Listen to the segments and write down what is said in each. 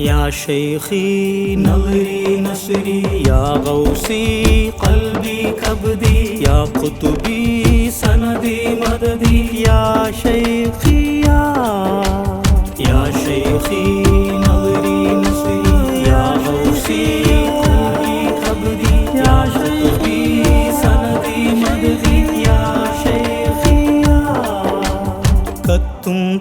يا شيخي نظري نشري يا غوصي قلبي كبدي يا قطبي سندي مددي. يا شيخي يا يا شيخي نظري نشري يا غوصي قلبي كبدي. يا قطبي سندي مددي. يا شيخي يا. قد تم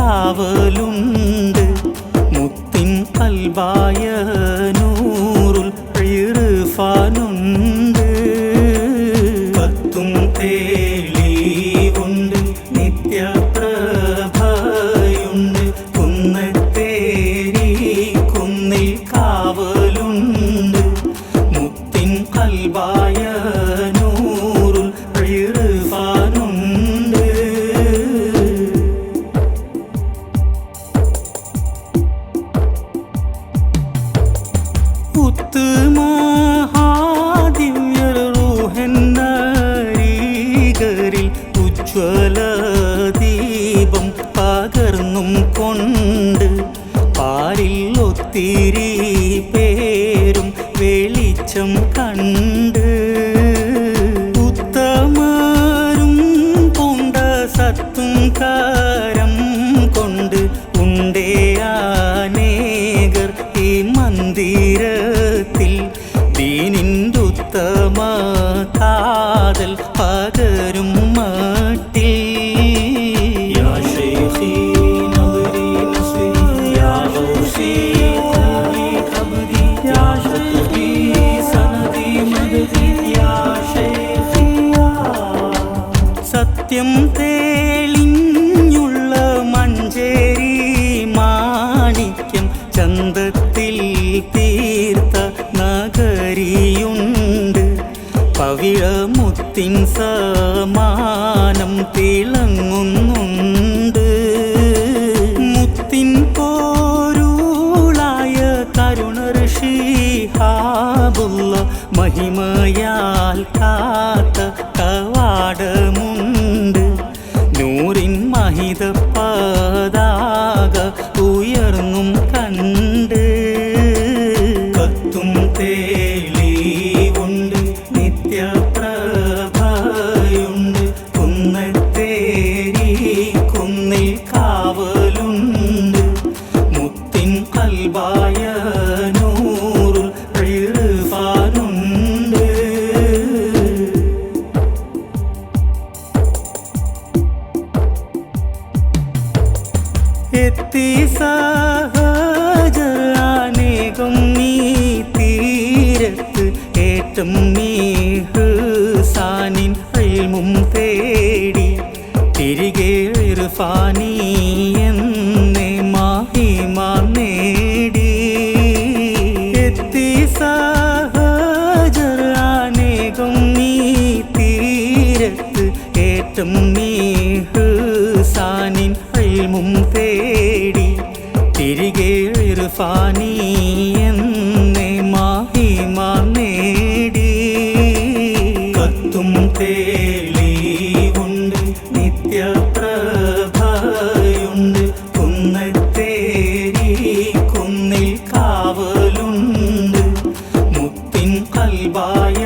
കാവലുണ്ട്. മുത്തിൻ കൽവായ ഉത്തുമഹാദിവ്യറൂഹന്നരീകരിൽ ഉജ്ജ്വല ദീപം പകർന്നും കൊണ്ട് പേരും വെളിച്ചം കണ്ട് ഉത്തമരും കൊണ്ട സത്തും കാരം യാ ശൈഖി യാ. സത്യം തേളിഞ്ഞുള്ള മഞ്ചേരി മാണിക്യം ചന്തത്തിൽ തീർത്ത നഗരിയുണ്ട്. പവിഴമുത്തിൻ സമാനം തിളങ്ങുന്നുണ്ട്. മുത്തിൻ പോരൂളായ കരുണ ഋഷി ഹാബുള്ള മഹിമയാൽ കാത്ത കവാടമുണ്ട്. നൂറിൻ മഹിത കാവലുണ്ട്. മുത്തിൻ നൂറുൽ ഇർഫാനുണ്ട് എത്തി സഹജാനേകം നീ തീരത്ത് ഏറ്റം നീഹ്സാനിൻ ഇൽമും തേടി. തിരികെ ഇർഫാനി എന്നേ മാഹിമ നേടി. എത്തി സഹജാനേകം നീ തീരത്ത് ഏറ്റം നീഹ്സാനിൻ അൽമും തേടി. തിരികെ ഇർഫാനി എന്നേ bye